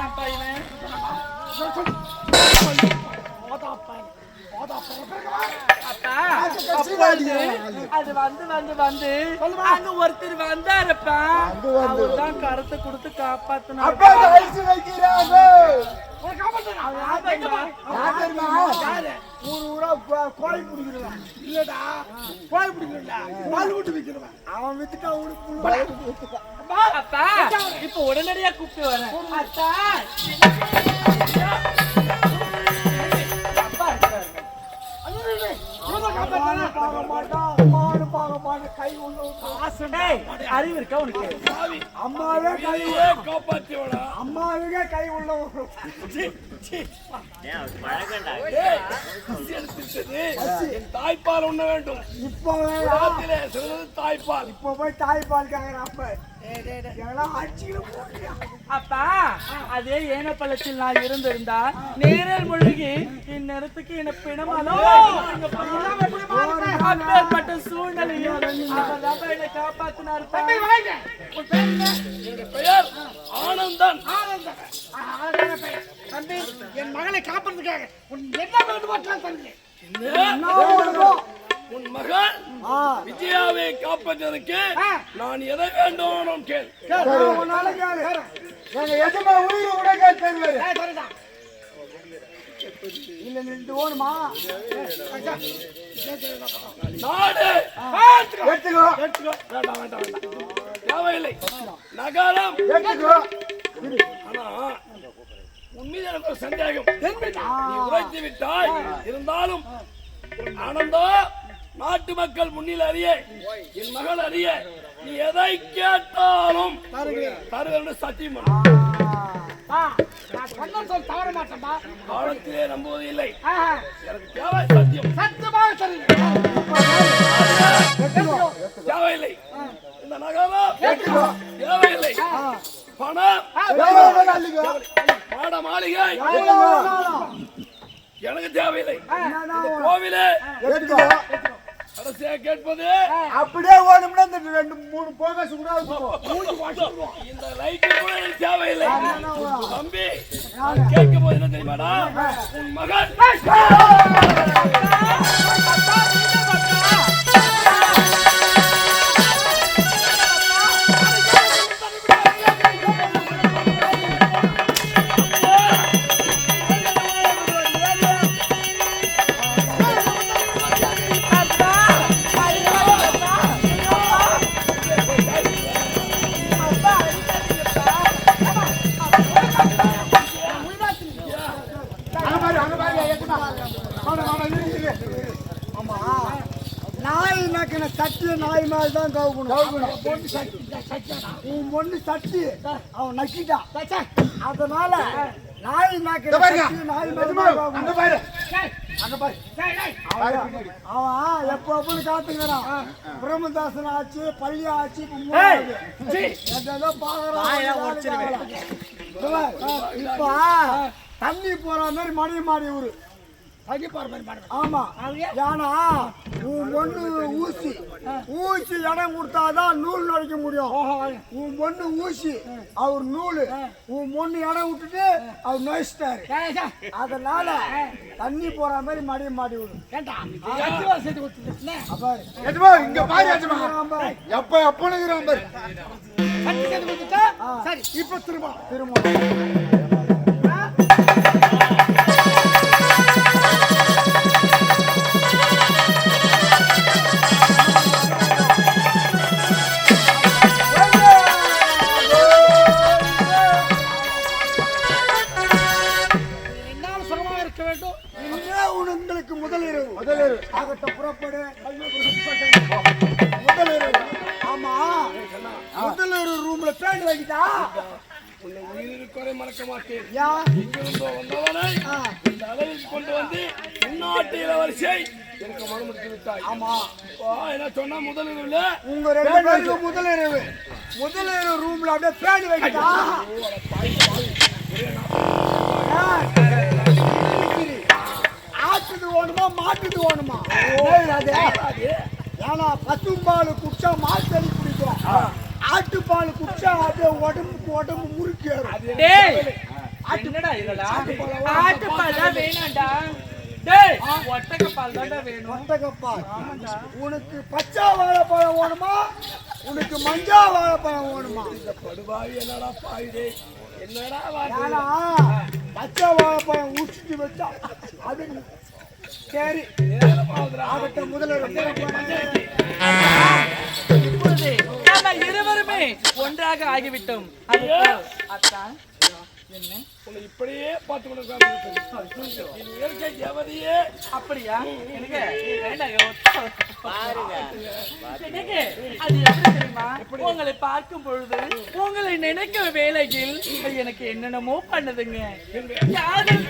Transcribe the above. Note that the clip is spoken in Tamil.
பண்ணப்பா இவன் அது வந்து வந்து வந்து. அங்க ஒருத்தர் வந்தாருப்பா. அவர்தான் கருத்தை கொடுத்து காப்பாத்தினாரு அப்பா இந்த ஐஸ் வைக்கிறாங்க ஆமாப்பா. யார் தெரியுமா? ஊர் ஊரா கோ- கோழி பிடிக்கிறவன். இல்லடா, கோழி பிடிக்கிறவன்டா. பால் ஊட்டி விக்கிறவன். அவன் வித்துட்டா ஊருக்கு full ஆ. அப்பா இப்ப உடனடியா கூப்பிட்டு வரேன் அத்தா அப்பா அம்மானு பார்க்க மாட்டான், அம்மானு பார்க்க மாட்டான், கை உள்ள விட்டு. டேய், அறிவு இருக்கா உனக்கு அம்மாவே கை உள்ள அம்மாவே கை உள்ள விட்டு. தாய்ப்பால் உண்ண வேண்டும் இப்போ தாய்ப்பால் இப்போ போய் தாய்ப்பால் கேக்குறேன் அப்ப. அப்பா அதே ஏனப்பள்ளத்தில் நான் இருந்திருந்தால் நேரில் மூழ்கி இந்நேரத்துக்கு என்ன பிணமாலோ அப்பேற்பட்ட சூழ்நிலையில் என்னை காப்பாத்தினார் என்னுடைய பெயர் ஆனந்தன். தம்பி, என் மகளை உன் என்ன? வேண்டுமோ? உன் மகள் விஜயாவை காப்பதற்கு நான் எதை வேண்டும் கேள். எஜமா உயிரை உனக்கே தெரியாது. இல்ல நின்று ஓடுமா நாடு. எடுத்துக்கோ. எடுத்துக்கோ. வேண்டாம் வேண்டாம் வேண்டாம். தேவையில்லை. நகரம். எடுத்துக்கோ. ஆனா உன் மீது எனக்கு ஒரு சந்தேகம். விட்டாய் இருந்தாலும் உன் ஆனந்தோ நாட்டு மக்கள் முன்னில் அறிய என் மகள் அறிய நீ எதை கேட்டாலும் என்று சத்தியம் காலத்திலே நம்புவது இல்லை. எனக்கு தேவை சத்தியம். தேவையில்லை. இந்த நகரம் தேவையில்லை. பணம் மாட மாளிகை. எனக்கு தேவையில்லை. கோவிலே கேட்பது? அப்படியே ஓடும்னா இந்த ரெண்டு மூணு போகஸ் கூட. இந்த லைட் கூட எனக்கு தேவையில்லை. தம்பி கேட்கும் போது என்ன தெரியுமாடா? உன் மகன். சட்டிய நாய் மாதிரி தான் கவுக்கணும். உன் பொண்ணு சட்டி அவன் நக்கிட்டான் அதனால நாய் நாய் மாதிரி. அவன் எப்போ எப்போன்னு காத்துக்கிறான். பிரம்மதாசன் ஆச்சு பள்ளி ஆச்சு. எதேதோ பாக்குறான் இப்ப தண்ணி போற மாதிரி மணி மாறி ஊரு. ஆமா. ஏன்னா உன் பொண்ணு ஊசி ஊசி இடம் கொடுத்தாதான் நூல் நடிக்க முடியும். உன் பொண்ணு ஊசி அவர் நூல். உன் பொண்ணு இடம் விட்டுட்டு அவர் நோயிச்சிட்டாரு அதனால தண்ணி போற மாதிரி மடிய மாடி விடும் இங்க பாரு எப்ப பாரு. சரி. இப்ப திரும்ப. திரும்ப வேண்டும். இன்றே உங்களுக்கு முதலிரவு முதலிரவு ஆகட்ட புறப்படு. முதலிரவு ஆமா. முதலிரவு ரூம்ல பேண்ட் வைக்கிட்டா உன்னை உயிருக்கு குறை மறக்க மாட்டேன். யா. எங்கிருந்தோ வந்தவனை இந்த அளவில் கொண்டு வந்து இந்நாட்டு இளவரசியை எனக்கு மனமுடித்து விட்டாய். ஆமா. என்ன சொன்னா முதலில் உங்க ரெண்டு பேருக்கு முதலிரவு முதலிரவு ரூம்ல அப்படியே பேண்ட் வைக்கிட்டா பசும்பால் குடிச்சா மாத்தடி குடிக்கும். ஆட்டுப்பால் குடிச்சா அப்படியே உடம்புக்கு உடம்பு முறுக்கேறும். டேய். என்னடா இதெல்லாம்? ஆட்டுப்பால் தான் வேணாம்டா. டேய். ஒட்டகப்பால் தான்டா வேணும். ஒட்டகப்பால். உனக்கு பச்சை வாழைப்பழம் வேணுமா? உனக்கு மஞ்சா வாழைப்பழம் வேணுமா? படுபாவி என்னடா பாயுதே? என்னடா பச்சை வாழைப்பழம் ஊசிட்டு வச்சா அது சரி ஆகட்ட முதல்ல இப்பொழுது நம்ம இருவருமே ஒன்றாக ஆகிவிட்டோம். அத்தான் என்ன? உன்னை இப்படியே பார்த்து கொண்டு இது இயற்கை தேவதையே அப்படியா? எனக்கு எனக்கு அது எப்படி தெரியுமா? உங்களை பார்க்கும் பொழுது உங்களை நினைக்கிற வேளையில் எனக்கு என்னென்னமோ பண்ணுதுங்க. காதல்